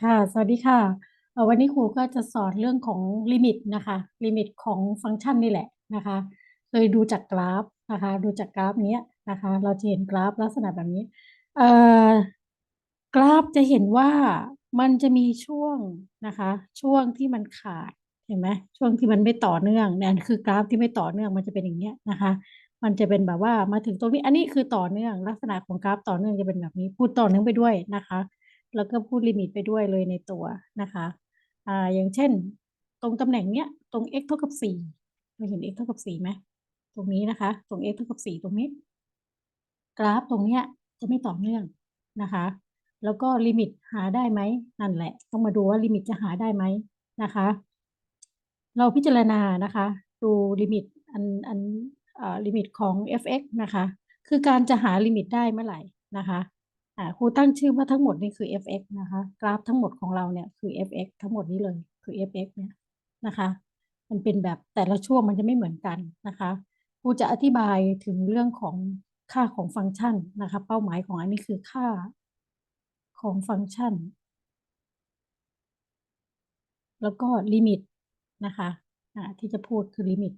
ค่ะ สวัสดีค่ะเอ่อวันนี้ครูก็จะสอนเรื่องของลิมิตนะคะ ลิมิตของฟังก์ชันนี่แหละนะคะ โดยดูจากกราฟนะคะ ดูจากกราฟเนี้ยนะคะ เราจะเห็นกราฟลักษณะแบบนี้ เอ่อ กราฟจะเห็นว่ามันจะมีช่วงนะคะ ช่วงที่มันขาด เห็นไหมช่วงที่มันไม่ต่อเนื่องเนี่ยคือกราฟที่ไม่ต่อเนื่องมันจะเป็นอย่างเนี้ยนะคะ มันจะเป็นแบบว่ามาถึงตรงนี้ อันนี้คือต่อเนื่อง ลักษณะของกราฟต่อเนื่องจะเป็นแบบนี้ พูดต่อเนื่องไปด้วยนะคะ แล้วก็พูดลิมิตไปด้วยเลยในตัวนะคะอ่าอย่างเช่น ตรงตำแหน่งเนี้ยตรง x เท่ากับสี่เราเห็น x เท่ากับสี่ไหมตรงนี้นะคะ ตรง x เท่ากับสี่ตรงนี้ กราฟตรงเนี้ยจะไม่ต่อเนื่องนะคะ แล้วก็ลิมิตหาได้ไหมนั่นแหละ ต้องมาดูว่าลิมิตจะหาได้ไหมนะคะ เราพิจารณานะคะ ดูลิมิตอันอันอ่อลิมิตของ f(x) นะคะ คือการจะหาลิมิตได้เมื่อไหร่นะคะ อ่าครูตั้งชื่อว่าทั้งหมดนี่คือ f(x) นะคะ กราฟทั้งหมดของเราเนี่ยคือ f(x) ทั้งหมดนี้เลยคือ f(x) เนี่ยนะคะ มันเป็นแบบแต่ละช่วงมันจะไม่เหมือนกันนะคะครูจะอธิบายถึงเรื่องของค่าของฟังก์ชันนะคะ เป้าหมายของอันนี้คือค่าของฟังก์ชัน แล้วก็ลิมิตนะคะอ่าที่จะพูดคือลิมิต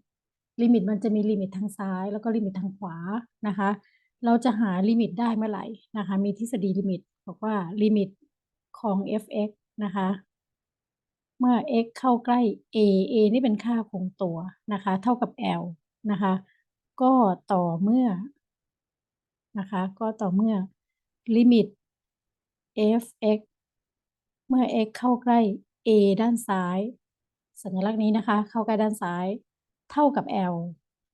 ลิมิตมันจะมีลิมิตทางซ้าย แล้วก็ลิมิตทางขวานะคะ เราจะหาลิมิตได้เมื่อไหร่นะคะมีทฤษฎีลิมิตบอกว่าลิมิตของ f(x) นะคะเมื่อ x เข้าใกล้ a a นี่เป็นค่าคงตัวนะคะเท่ากับ l นะคะก็ต่อเมื่อนะคะก็ต่อเมื่อลิมิต f(x) เมื่อ x เข้าใกล้ a ด้านซ้าย สัญลักษณ์นี้นะคะ เข้าใกล้ด้านซ้าย เท่ากับ l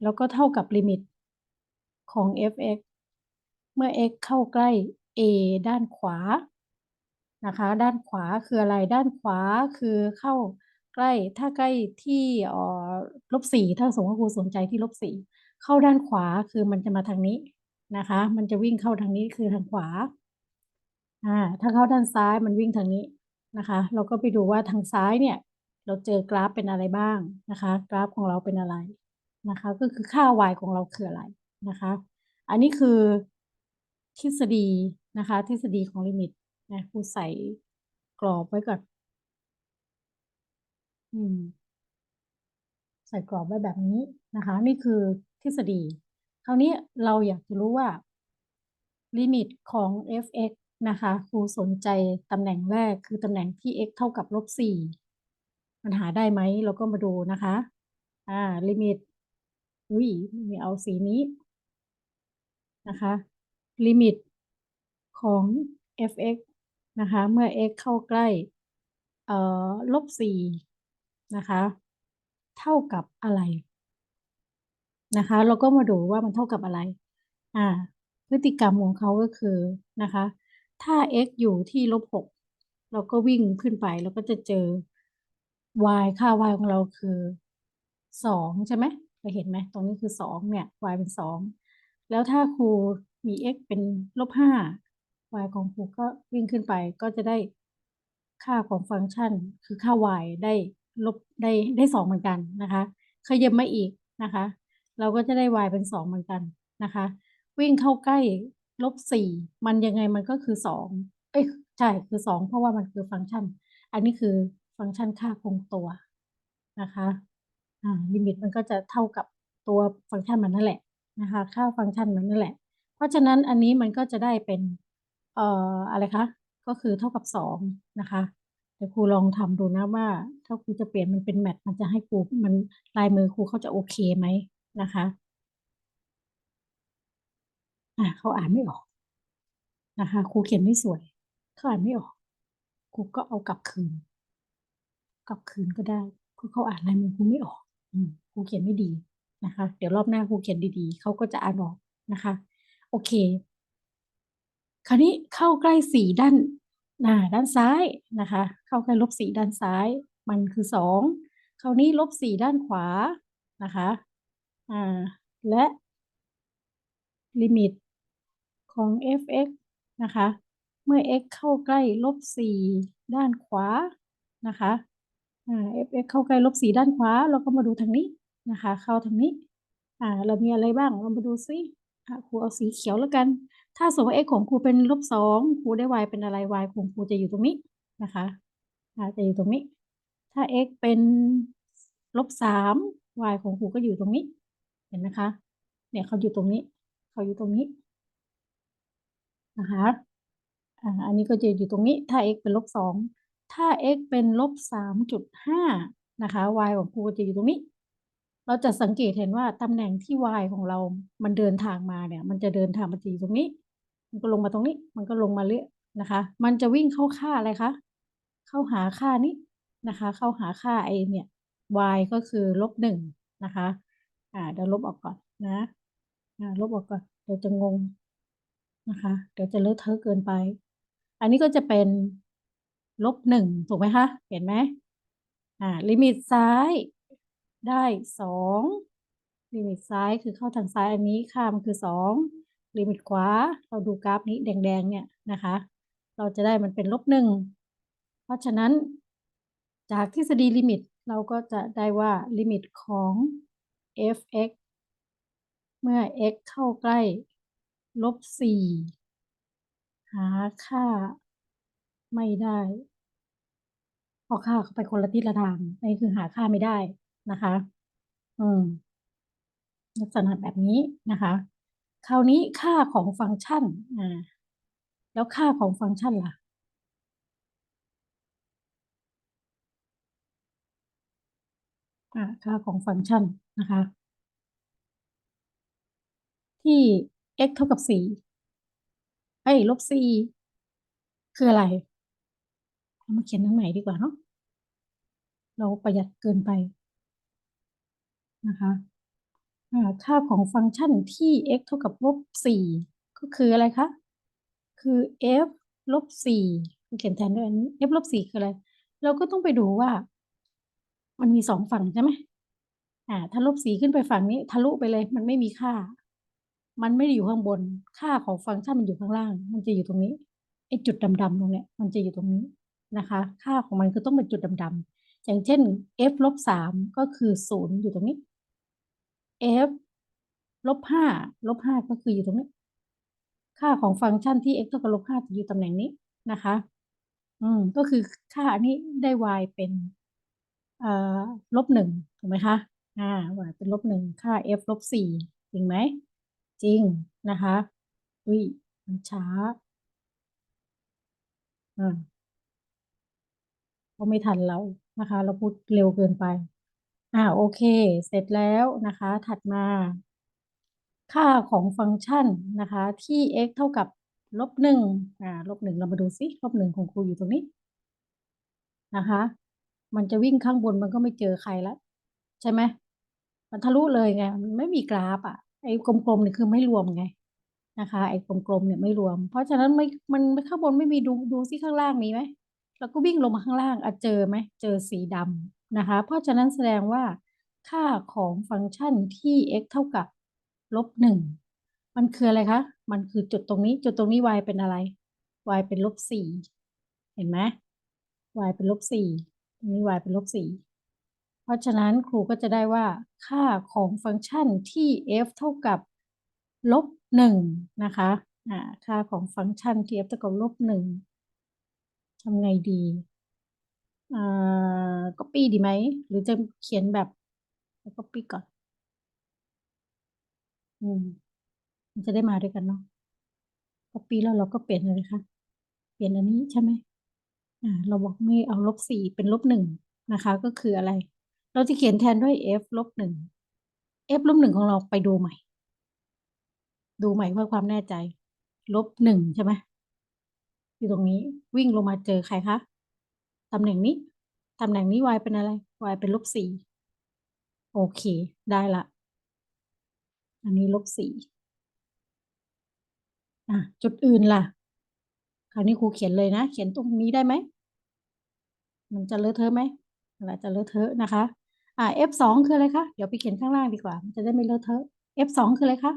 แล้วก็เท่ากับลิมิตของ f(x) เมื่อ x เข้าใกล้ a ด้านขวานะคะ ด้านขวาคืออะไรด้านขวาคือเข้าใกล้ถ้าใกล้ที่ลบสี่ถ้าสมมติว่าครูสนใจที่ลบสี่เข้าด้านขวาคือมันจะมาทางนี้นะคะ มันจะวิ่งเข้าทางนี้คือทางขวาอ่าถ้าเข้าด้านซ้ายมันวิ่งทางนี้นะคะ เราก็ไปดูว่าทางซ้ายเนี่ย เราเจอกราฟเป็นอะไรบ้างนะคะ กราฟของเราเป็นอะไรนะคะ ก็คือค่า y ของเราคืออะไรนะคะ อันนี้คือ ทฤษฎีนะคะ ทฤษฎีของลิมิตนะครูใส่กรอบไว้ก่อน อืม ใส่กรอบไว้แบบนี้นะคะ นี่คือทฤษฎี คราวนี้เราอยากจะรู้ว่า ลิมิตของ f(x) นะคะครูสนใจตำแหน่งแรกคือตำแหน่งที่ x เท่ากับลบสี่มันหาได้ไหมเราก็มาดูนะคะ อ่า ลิมิตอุ้ยไม่เอาสีนี้นะคะ ลิมิตของ f(x) นะคะ เมื่อ x เข้าใกล้ลบสี่นะคะ เท่ากับอะไร นะคะ เราก็มาดูว่ามันเท่ากับอะไร อ่า พฤติกรรมของเขาก็คือนะคะ ถ้า x อยู่ที่ลบหกเราก็วิ่งขึ้นไปเราก็จะเจอ y ค่า y ของเราคือสองใช่ไหมเราเห็นไหมตรงนี้คือสองเนี่ย y เป็นสองแล้วถ้าครู มี x เป็นลบห้า y ของครูก็วิ่งขึ้นไปก็จะได้ค่าของฟังก์ชัน คือค่า y ได้ลบได้ได้สองเหมือนกันนะคะขยับมาอีกนะคะ เราก็จะได้ y เป็นสองเหมือนกันนะคะ วิ่งเข้าใกล้ลบสี่มันยังไงมันก็คือสองเอ้ยใช่คือสองเพราะว่ามันคือฟังก์ชัน อันนี้คือฟังก์ชันค่าคงตัวนะคะอ่าลิมิตมันก็จะเท่ากับตัวฟังก์ชันมันนั่นแหละนะคะ ค่าฟังก์ชันมันนั่นแหละ เพราะฉะนั้นอันนี้มันก็จะได้เป็นเอ่ออะไรคะ ก็คือเท่ากับสองนะคะ เดี๋ยวครูลองทำดูนะว่า ถ้าครูจะเปลี่ยนมันเป็นแมทมันจะให้ครูมันลายมือครูเขาจะโอเคไหมนะคะอ่าเขาอ่านไม่ออกนะคะครูเขียนไม่สวยเขาอ่านไม่ออกครูก็เอากลับคืน กลับคืนก็ได้เพราะเขาอ่านลายมือครูไม่ออกอืมครูเขียนไม่ดีนะคะ เดี๋ยวรอบหน้าครูเขียนดีๆเขาก็จะอ่านออกนะคะ อเค คราวนี้เข้าใกล้สี่ด้านหน้าด้านซ้ายนะคะ เข้าใกล้ลบสี่ด้านซ้าย มันคือสองคราวนี้ลบสี่ด้านขวานะคะอ่าและลิมิตของ f(x) นะคะ เมื่อ x เข้าใกล้ลบสี่ด้านขวานะคะอ่า f(x) เข้าใกล้ลบสี่ด้านขวา เราก็มาดูทางนี้นะคะ เข้าทางนี้อ่าเรามีอะไรบ้าง เรามาดูซิ ครูเอาสีเขียวแล้วกัน ถ้าสมมติ x ของครูเป็นลบสองครูได้ y เป็นอะไร y ของครูจะอยู่ตรงนี้นะคะจะอยู่ตรงนี้ ถ้า x เป็นลบสาม y ของครูก็อยู่ตรงนี้ เห็นไหมคะ เนี่ยเขาอยู่ตรงนี้ เขาอยู่ตรงนี้นะคะอันนี้ก็จะอยู่ตรงนี้ ถ้า x เป็นลบสอง ถ้า x เป็นลบสามจุดห้านะคะ y ของครูก็จะอยู่ตรงนี้ เราจะสังเกตเห็นว่าตำแหน่งที่ y ของเรา มันเดินทางมาเนี่ย มันจะเดินทางมาอยู่ตรงนี้ มันก็ลงมาตรงนี้ มันก็ลงมาเรื่อยนะคะ มันจะวิ่งเข้าค่าอะไรคะ เข้าหาค่านี้นะคะ เข้าหาค่าไอเนี่ย y ก็คือลบหนึ่งนะคะ อ่าเดี๋ยวลบออกก่อนนะอ่าลบออกก่อน เดี๋ยวจะงงนะคะ เดี๋ยวจะเลอะเทอะเกินไป อันนี้ก็จะเป็นลบหนึ่งถูกไหมคะ เห็นไหมอ่า ลิมิตซ้าย ได้สองลิมิตซ้ายคือเข้าทางซ้ายอันนี้ค่ามันคือสองลิมิตขวา เราดูกราฟนี้แดงๆ เนี่ยนะคะ เราจะได้มันเป็นลบหนึ่งเพราะฉะนั้น จากทฤษฎีลิมิตเราก็จะได้ว่าลิมิตของ f(x) เมื่อ x เข้าใกล้ลบสี่หาค่าไม่ได้ พอค่าเข้าไปคนละทิศละทางนี่คือหาค่าไม่ได้ นะคะ อืม ลักษณะแบบนี้นะคะ คราวนี้ค่าของฟังก์ชันอ่าแล้วค่าของฟังก์ชันล่ะอ่าค่าของฟังก์ชันนะคะ ที่ x เท่ากับสี่เอ้ยลบสี่คืออะไรเอามาเขียนตรงไหนดีกว่าเนาะเราประหยัดเกินไป นะคะอ่าค่าของฟังก์ชันที่ x เท่ากับลบสี่ก็คืออะไรคะ คือ f ลบสี่เขียนแทนด้วยอันนี้ f ลบสี่คืออะไร เราก็ต้องไปดูว่า มันมีสองฝั่งใช่ไหมอ่าถ้าลบสี่ขึ้นไปฝั่งนี้ ทะลุไปเลย มันไม่มีค่า มันไม่ได้อยู่ข้างบน ค่าของฟังก์ชันมันอยู่ข้างล่าง มันจะอยู่ตรงนี้ไอ้จุดดำๆตรงเนี้ยมันจะอยู่ตรงนี้นะคะ ค่าของมันคือต้องเป็นจุดดำๆอย่างเช่น f ลบสามก็คือศูนย์อยู่ตรงนี้ f ลบห้าลบห้าก็คืออยู่ตรงนี้ ค่าของฟังก์ชันที่ x เท่ากับลบห้าจะอยู่ตำแหน่งนี้นะคะ อืม ก็คือค่าอันนี้ได้ y เป็นเอ่อลบหนึ่งถูกไหมคะ อ่า y เป็นลบหนึ่งค่า f ลบสี่จริงไหม จริงนะคะอุ้ยมันช้าอ่าเขาไม่ทันเรานะคะ เราพูดเร็วเกินไป อ่าโอเค เสร็จแล้วนะคะ ถัดมา ค่าของฟังก์ชันนะคะ ที่ x เท่ากับลบหนึ่งอ่าลบหนึ่งเรามาดูซิลบหนึ่งของครูอยู่ตรงนี้นะคะ มันจะวิ่งข้างบนมันก็ไม่เจอใครแล้วใช่ไหมมันทะลุเลยไง มันไม่มีกราฟอะไอ้กลมๆเนี่ยคือไม่รวมไงนะคะ ไอ้กลมๆเนี่ยไม่รวม เพราะฉะนั้นไม่มันข้างบนไม่มีดูดูซิข้างล่างมีไหมแล้วก็วิ่งลงมาข้างล่างอะเจอไหมเจอสีดำ นะคะ เพราะฉะนั้นแสดงว่าค่าของฟังก์ชันที่ x เท่ากับลบหนึ่งมันคืออะไรคะ มันคือจุดตรงนี้ จุดตรงนี้ y เป็นอะไร y เป็นลบสี่เห็นไหม y เป็นลบสี่ตรงนี้ y เป็นลบสี่เพราะฉะนั้นครูก็จะได้ว่าค่าของฟังก์ชันที่ f เท่ากับลบหนึ่งนะคะอ่าค่าของฟังก์ชันที่ f เท่ากับลบหนึ่งทำไงดี อ่า copy ดีไหม หรือจะเขียนแบบ copy ก่อน อืม มันจะได้มาด้วยกันเนาะ copy แล้วเราก็เปลี่ยนเลยค่ะ เปลี่ยนอันนี้ใช่ไหมอ่า เราบอกไม่เอาลบสี่เป็นลบหนึ่งนะคะ ก็คืออะไร เราจะเขียนแทนด้วย f ลบหนึ่ง f ลบหนึ่งของเราไปดูใหม่ ดูใหม่เพื่อความแน่ใจ ลบหนึ่งใช่ไหมอยู่ตรงนี้วิ่งลงมาเจอใครคะ ตำแหน่งนี้ ตำแหน่งนี้ y เป็นอะไร y เป็นลบสี่โอเค ได้ละ อันนี้ลบสี่อะ จุดอื่นล่ะ คราวนี้ครูเขียนเลยนะ เขียนตรงนี้ได้ไหม มันจะเลอะเทอะไหมอะไรจะเลอะเทอะนะคะ อ่า f สองคืออะไรคะ เดี๋ยวไปเขียนข้างล่างดีกว่า มันจะได้ไม่เลอะเทอะ f สองคืออะไรคะ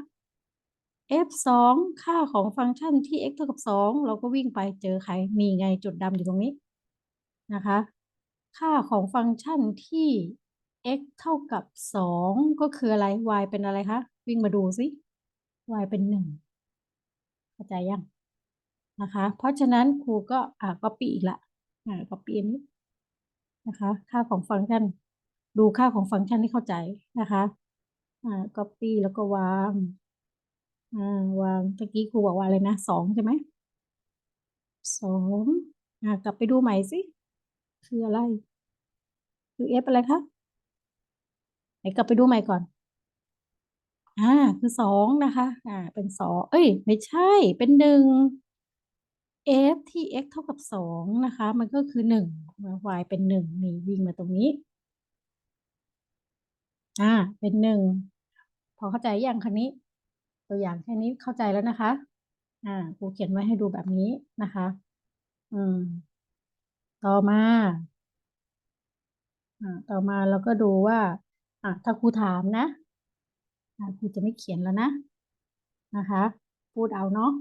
f สองค่าของฟังก์ชันที่ x เท่ากับสองเราก็วิ่งไปเจอใคร มีไงจุดดำอยู่ตรงนี้ นะคะ ค่าของฟังก์ชันที่ x เท่ากับสองก็คืออะไร y เป็นอะไรคะ วิ่งมาดูสิ y เป็นหนึ่งเข้าใจยังนะคะ เพราะฉะนั้นครูก็อ่าก็ปีอีกละอ่า copy อันนี้นะคะ ค่าของฟังก์ชัน ดูค่าของฟังก์ชันที่เข้าใจนะคะอ่า copy แล้วก็วางอ่าวางตะกี้ครูบอกว่าอะไรนะสองใช่ไหมสองอ่ากลับไปดูใหม่สิ คืออะไร คือ f อะไรคะไหนกลับไปดูใหม่ก่อน อ่า คือสองนะคะ อ่า เป็นสองเอ้ย ไม่ใช่ เป็นหนึ่ง f ที่ x เท่ากับสองนะคะ มันก็คือหนึ่ง y เป็นหนึ่งนี่วิ่งมาตรงนี้ อ่า เป็นหนึ่ง พอเข้าใจอยังคันนี้ ตัวอย่างแค่นี้เข้าใจแล้วนะคะ อ่าครูเขียนไว้ให้ดูแบบนี้นะคะ อืม ต่อมาอ่าต่อมาเราก็ดูว่าอ่าถ้าครูถามนะอ่าครูจะไม่เขียนแล้วนะนะคะ พูดเอาเนาะ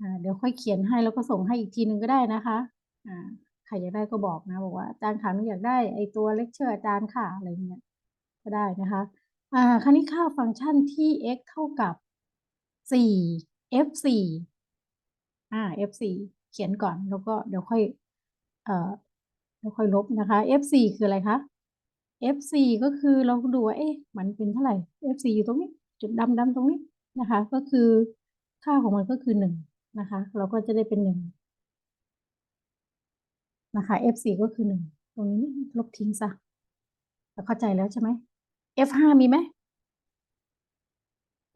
อ่าเดี๋ยวค่อยเขียนให้แล้วก็ส่งให้อีกทีนึงก็ได้นะคะอ่าใครอยากได้ก็บอกนะ บอกว่าอาจารย์คะหนูอยากได้ไอตัวเลคเชอร์อาจารย์ค่ะอะไรเงี้ยก็ได้นะคะอ่าคราวนี้ค่าฟังก์ชันที่ x เท่ากับสี่ f สี่อ่า f สี่เขียนก่อนแล้วก็เดี๋ยวค่อย เอ่อเดี๋ยวค่อยลบนะคะ f สี่คืออะไรคะ f สี่ก็คือเราดูว่าเอ๊ะมันเป็นเท่าไหร่ f สี่อยู่ตรงนี้ จุดดำดำตรงนี้นะคะ ก็คือค่าของมันก็คือหนึ่งนะคะ เราก็จะได้เป็นหนึ่งนะคะ f สี่ก็คือหนึ่งตรงนี้ลบทิ้งซะเราเข้าใจแล้วใช่ไหม f ห้ามีไหม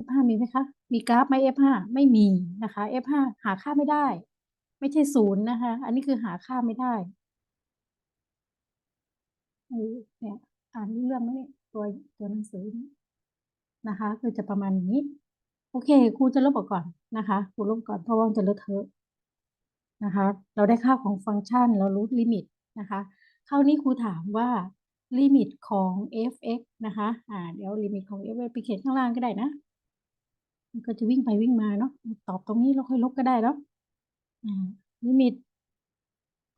f ห้ามีไหมคะ มีกราฟไหม f ห้าไม่มีนะคะ f ห้าหาค่าไม่ได้ ไม่ใช่ศูนย์นะคะ อันนี้คือหาค่าไม่ได้เออเนี่ยอ่านเรื่องไหมเนี่ยตัวตัวหนังสือนนะคะ คือจะประมาณนี้ โอเคครูจะลบออกก่อนนะคะครูลบก่อนเพราะว่าจะเลอะเทอะนะคะ เราได้ค่าของฟังก์ชันเรารู้ลิมิตนะคะคราวนี้ครูถามว่าลิมิตของ f(x) นะคะอ่าเดี๋ยวลิมิตของ f(x) ไปเขียนข้างล่างก็ได้นะ มันก็จะวิ่งไปวิ่งมาเนาะตอบตรงนี้แล้วค่อยลบก็ได้เนาะ ลิมิต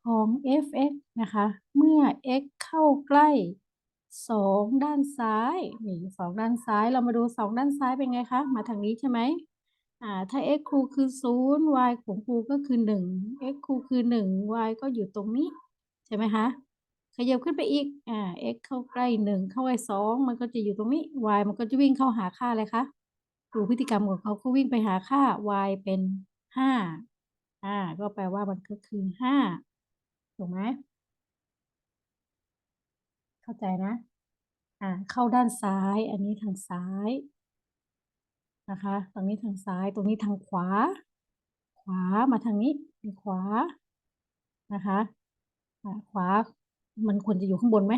ของ f(x) นะคะ เมื่อ x เข้าใกล้สองด้านซ้ายนี่สองด้านซ้ายเรามาดูสองด้านซ้ายเป็นไงคะ มาทางนี้ใช่ไหมอ่าถ้า x ครูคือศูนย์ y ของครูก็คือหนึ่ง x ครูคือหนึ่ง y ก็อยู่ตรงนี้ ใช่ไหมคะขยับขึ้นไปอีกอ่า x เข้าใกล้หนึ่งเข้าใกล้สองมันก็จะอยู่ตรงนี้ y มันก็จะวิ่งเข้าหาค่าอะไรคะดูพฤติกรรมของเขาก็วิ่งไปหาค่า y เป็นห้า อ่า ก็แปลว่ามันก็คือห้าถูกไหมเข้าใจนะ อ่า เข้าด้านซ้าย อันนี้ทางซ้ายนะคะตรงนี้ทางซ้ายตรงนี้ทางขวา ขวามาทางนี้มีขวานะคะอ่าขวามันควรจะอยู่ข้างบนไหม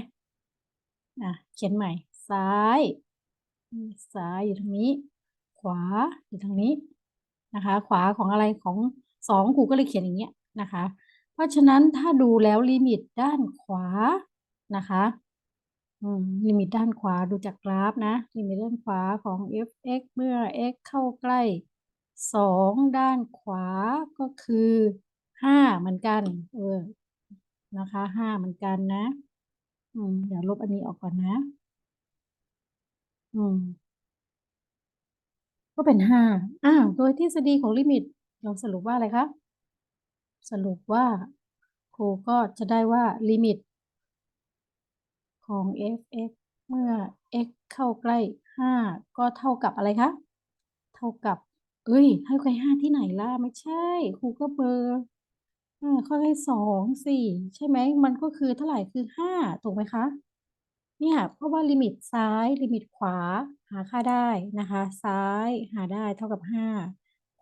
อะเขียนใหม่ ซ้ายซ้ายอยู่ทางนี้ ขวาอยู่ทางนี้นะคะ ขวาของอะไรของ สองครูก็เลยเขียนอย่างเงี้ยนะคะ เพราะฉะนั้นถ้าดูแล้วลิมิตด้านขวานะคะลิมิตด้านขวาดูจากกราฟนะลิมิตด้านขวาของ f(x) เมื่อ x เข้าใกล้สองด้านขวาก็คือห้าเหมือนกัน เออนะคะห้าเหมือนกันนะ อืมเดี๋ยวลบอันนี้ออกก่อนนะ อืม ก็เป็นห้าอ้าว โดยทฤษฎีของลิมิต เราสรุปว่าอะไรคะ สรุปว่าครูก็จะได้ว่าลิมิต ของ f(x) เมื่อ x เข้าใกล้ห้าก็เท่ากับอะไรคะ เท่ากับ เอ้ยให้ใกล้ห้าที่ไหนล่ะ ไม่ใช่ครูก็เบอร์เข้าใกล้สองสี่ใช่ไหม มันก็คือเท่าไหร่คือห้าถูกไหมคะเนี่ยเพราะว่าลิมิตซ้ายลิมิตขวาหาค่าได้นะคะ ซ้ายหาได้เท่ากับห้า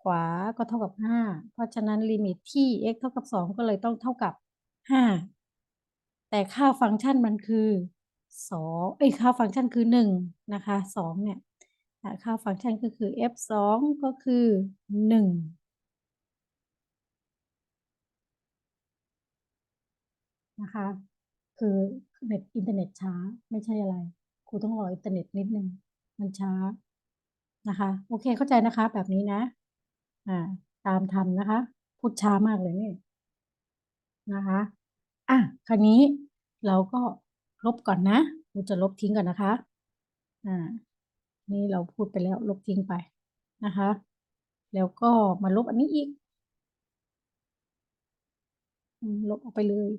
วาก็เท่ากับห้าเพราะฉะนั้นลิมิตที่ x เท่ากับสองก็เลยต้องเท่ากับห้าแต่ค่าฟังก์ชันมันคือสองเอ้ค่าฟังก์ชันคือหนึ่งนะคะสองเนี่ยค่าฟังก์ชันก็คือ f สองก็คือหนึ่งนะคะ คือเน็ตอินเทอร์เน็ตช้าไม่ใช่อะไรครูต้องรออินเทอร์เน็ตนิดนึง มันช้านะคะ โอเคเข้าใจนะคะแบบนี้นะ อ่าตามทันนะคะ พูดช้ามากเลยนี่นะคะอะคราวนี้เราก็ลบก่อนนะครูจะลบทิ้งก่อนนะคะอ่านี่เราพูดไปแล้วลบทิ้งไปนะคะ แล้วก็มาลบอันนี้อีกลบออกไปเลย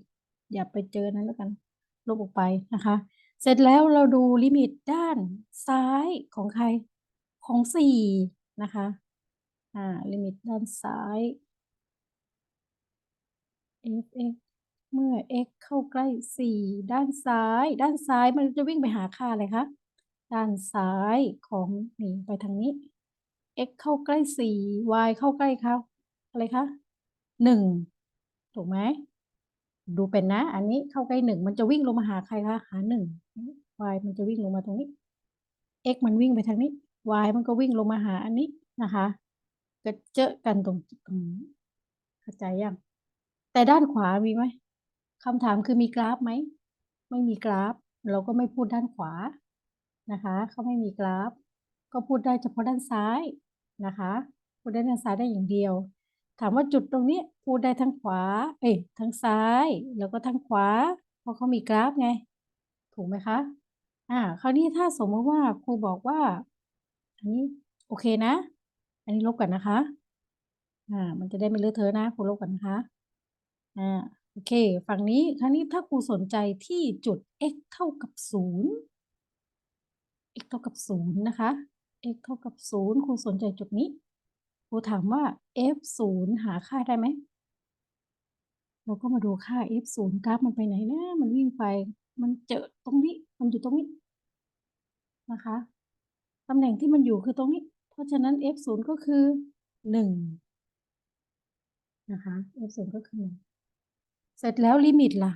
อย่าไปเจอนั้นแล้วกัน ลบออกไปนะคะ เสร็จแล้วเราดูลิมิตด้านซ้ายของใครของสี่นะคะ อ่าลิมิตด้านซ้าย f(x) เมื่อ x เข้าใกล้สี่ด้านซ้าย ด้านซ้ายมันจะวิ่งไปหาค่าอะไรคะ ด้านซ้ายของนี่ไปทางนี้ x เข้าใกล้สี่ y เข้าใกล้เขาอะไรคะหนึ่งถูกไหม ดูเป็นนะ อันนี้เข้าใกล้หนึ่งมันจะวิ่งลงมาหาใครคะ หาหนึ่ง y มันจะวิ่งลงมาตรงนี้ x มันวิ่งไปทางนี้ y มันก็วิ่งลงมาหาอันนี้นะคะ ก็เจอะกันตรงตรงนี้เข้าใจยังแต่ด้านขวามีไหมคำถามคือมีกราฟไหม ไม่มีกราฟ เราก็ไม่พูดด้านขวานะคะเขาไม่มีกราฟ ก็พูดได้เฉพาะด้านซ้ายนะคะ พูดได้ด้านซ้ายได้อย่างเดียว ถามว่าจุดตรงนี้พูดได้ทั้งขวา เอ้ยทั้งซ้ายแล้วก็ทั้งขวา เพราะเขามีกราฟไง ถูกไหมคะอ่าคราวนี้ถ้าสมมติว่าครูบอกว่าอันนี้โอเคนะ อันนี้ลบกันนะคะ อ่า มันจะได้ไม่เลอะเทอะนะครูลบกันนะคะ อ่า โอเค ฝั่งนี้คราวนี้ถ้าครูสนใจที่จุด x เท่ากับศูนย์ x เท่ากับศูนย์นะคะ x เท่ากับศูนย์ครูสนใจจุดนี้ ครูถามว่า f ศูนย์หาค่าได้ไหม เราก็มาดูค่า f ศูนย์กราฟมันไปไหนนะ มันวิ่งไป มันเจอตรงนี้ มันอยู่ตรงนี้ นะคะ ตำแหน่งที่มันอยู่คือตรงนี้ ราะฉะนั้น f ศูนย์ก็คือหนึ่งนะคะ f ศูนย์ก็คือหนึ่งเสร็จแล้วลิมิตล่ะ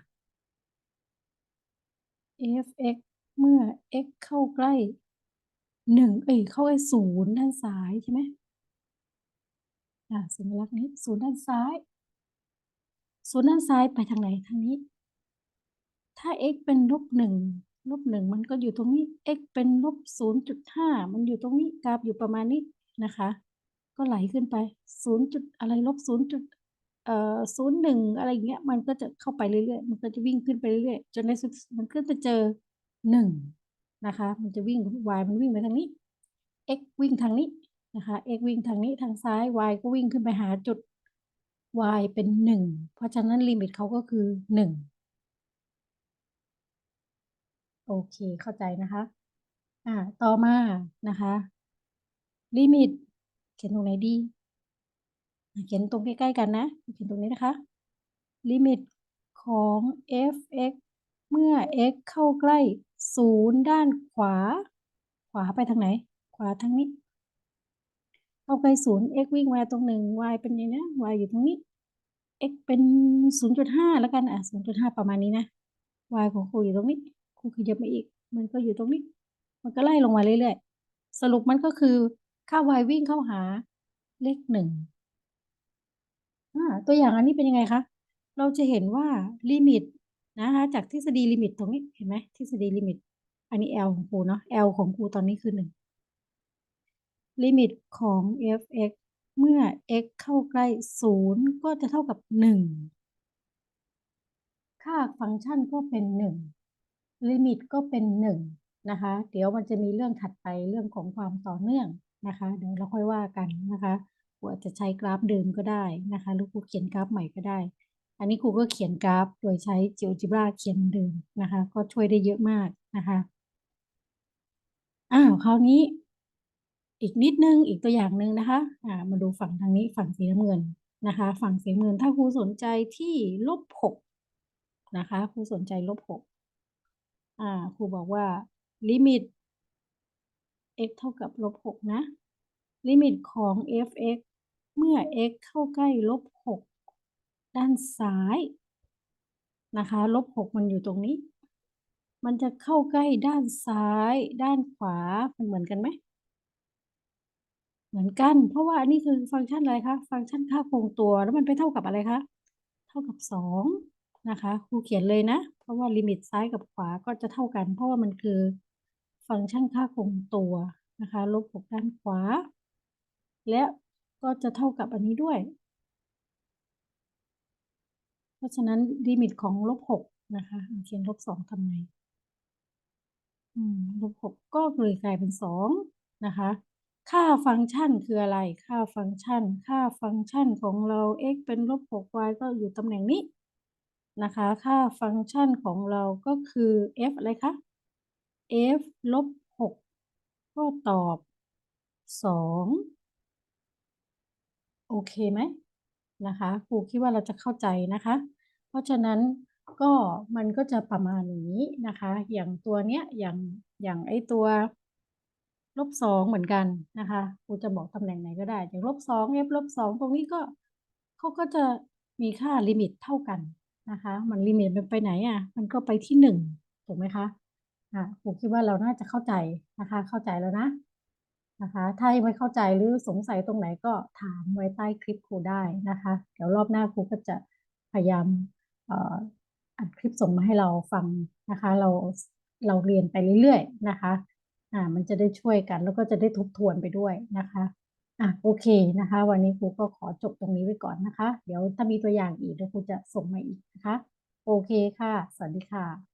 f(x) เมื่อ x เข้าใกล้หนึ่งเอ้ยเข้าใกล้ศูนย์ด้านซ้ายใช่ไหมอ่าสัญลักษณ์นี้ศูนย์ด้านซ้ายศูนย์ด้านซ้ายไปทางไหนทางนี้ ถ้า x เป็นลบหนึ่ง ลบหนึ่งมันก็อยู่ตรงนี้ x เป็นลบศูนย์จุดห้ามันอยู่ตรงนี้กราฟอยู่ประมาณนี้นะคะ ก็ไหลขึ้นไปศูนย์จุดอะไรลบศูนย์จุดเอ่อศูนย์หนึ่งอะไรอย่างเงี้ย มันก็จะเข้าไปเรื่อยๆ มันก็จะวิ่งขึ้นไปเรื่อยๆ จนในสุดมันขึ้นไปเจอหนึ่งนะคะ มันจะวิ่ง y มันวิ่งไปทางนี้ x วิ่งทางนี้นะคะ x วิ่งทางนี้ทางซ้าย y ก็วิ่งขึ้นไปหาจุด y เป็นหนึ่งเพราะฉะนั้นลิมิตเขาก็คือหนึ่ง โอเคเข้าใจนะคะ อ่า ต่อมานะคะลิมิตเขียนตรงไหนดี เขียนตรงใกล้ๆกันนะ เขียนตรงนี้นะคะ ลิมิตของ f(x) เมื่อ x เข้าใกล้ศูนย์ด้านขวา ขวาไปทางไหน ขวาทางนี้ เข้าใกล้ศูนย์ x วิ่งมาตรงหนึ่ง y เป็นยังไงนะ y อยู่ตรงนี้ x เป็นศูนย์จุดห้าแล้วกัน อะศูนย์จุดห้าประมาณนี้นะ y ของครูอยู่ตรงนี้ ครูขยับมาอีก มันก็อยู่ตรงนี้ มันก็ไล่ลงมาเรื่อยๆ สรุปมันก็คือค่า y วิ่งเข้าหาเลขหนึ่งอ่าตัวอย่างอันนี้เป็นยังไงคะ เราจะเห็นว่าลิมิตนะคะจากทฤษฎีลิมิตตรงนี้เห็นไหมทฤษฎีลิมิต อันนี้ L ของครูเนาะ L ของครูตอนนี้คือหนึ่งลิมิตของ f(x) เมื่อ x เข้าใกล้ศูนย์ก็จะเท่ากับหนึ่งค่าฟังก์ชันก็เป็นหนึ่ง ลิมิตก็เป็นหนึ่งนะคะ เดี๋ยวมันจะมีเรื่องถัดไปเรื่องของความต่อเนื่องนะคะ เดี๋ยวเราค่อยว่ากันนะคะครูอาจจะใช้กราฟเดิมก็ได้นะคะหรือครูเขียนกราฟใหม่ก็ได้ อันนี้ครูก็เขียนกราฟโดยใช้ GeoGebra เขียนเดิมนะคะ ก็ช่วยได้เยอะมากนะคะอ้าวคราวนี้อีกนิดนึงอีกตัวอย่างหนึ่งนะคะอ่ามาดูฝั่งทางนี้ฝั่งสีน้ำเงินนะคะ ฝั่งสีน้ำเงินถ้าครูสนใจที่ลบหกนะคะครูสนใจลบหก อ่าครูบอกว่าลิมิต x เท่ากับลบหกนะ ลิมิตของ f(x) เมื่อ x เข้าใกล้ลบหกด้านซ้ายนะคะลบหกมันอยู่ตรงนี้ มันจะเข้าใกล้ด้านซ้าย ด้านขวามันเหมือนกันไหมเหมือนกัน เพราะว่าอันนี้คือฟังก์ชันอะไรคะ ฟังก์ชันค่าคงตัวแล้วมันไปเท่ากับอะไรคะ เท่ากับสอง นะคะครูเขียนเลยนะ เพราะว่าลิมิตซ้ายกับขวาก็จะเท่ากัน เพราะว่ามันคือฟังก์ชันค่าคงตัวนะคะ ลบหกด้านขวา และก็จะเท่ากับอันนี้ด้วย เพราะฉะนั้นลิมิตของลบหกนะคะเขียนลบสองทำไมลบหกก็เลยกลายเป็นสองนะคะ ค่าฟังก์ชันคืออะไร ค่าฟังก์ชัน ค่าฟังก์ชันของเรา x เป็นลบหก y ก็อยู่ตำแหน่งนี้ นะคะ ค่าฟังก์ชันของเราก็คือ f อะไรคะ f ลบหกก็ตอบสองโอเคไหมนะคะครูคิดว่าเราจะเข้าใจนะคะ เพราะฉะนั้นก็มันก็จะประมาณนี้นะคะ อย่างตัวเนี้ยอย่างอย่างไอตัวลบสองเหมือนกันนะคะครูจะบอกตำแหน่งไหนก็ได้ อย่างลบสอง f ลบสองตรงนี้ก็เขาก็จะมีค่าลิมิตเท่ากัน นะคะ มันลิมิตมันไปไหนอะ มันก็ไปที่หนึ่งถูกไหมคะอะครูคิดว่าเราน่าจะเข้าใจนะคะ เข้าใจแล้วนะนะคะ ถ้ายังไม่เข้าใจหรือสงสัยตรงไหนก็ถามไว้ใต้คลิปครูได้นะคะ เดี๋ยวรอบหน้าครูก็จะพยายามเอ่ออัดคลิปส่งมาให้เราฟังนะคะ เราเราเรียนไปเรื่อยๆนะคะ อ่า มันจะได้ช่วยกันแล้วก็จะได้ทบทวนไปด้วยนะคะ อะโอเคนะคะ วันนี้ครูก็ขอจบตรงนี้ไว้ก่อนนะคะ เดี๋ยวถ้ามีตัวอย่างอีกเดี๋ยวครูจะส่งมาอีกนะคะ โอเคค่ะ สวัสดีค่ะ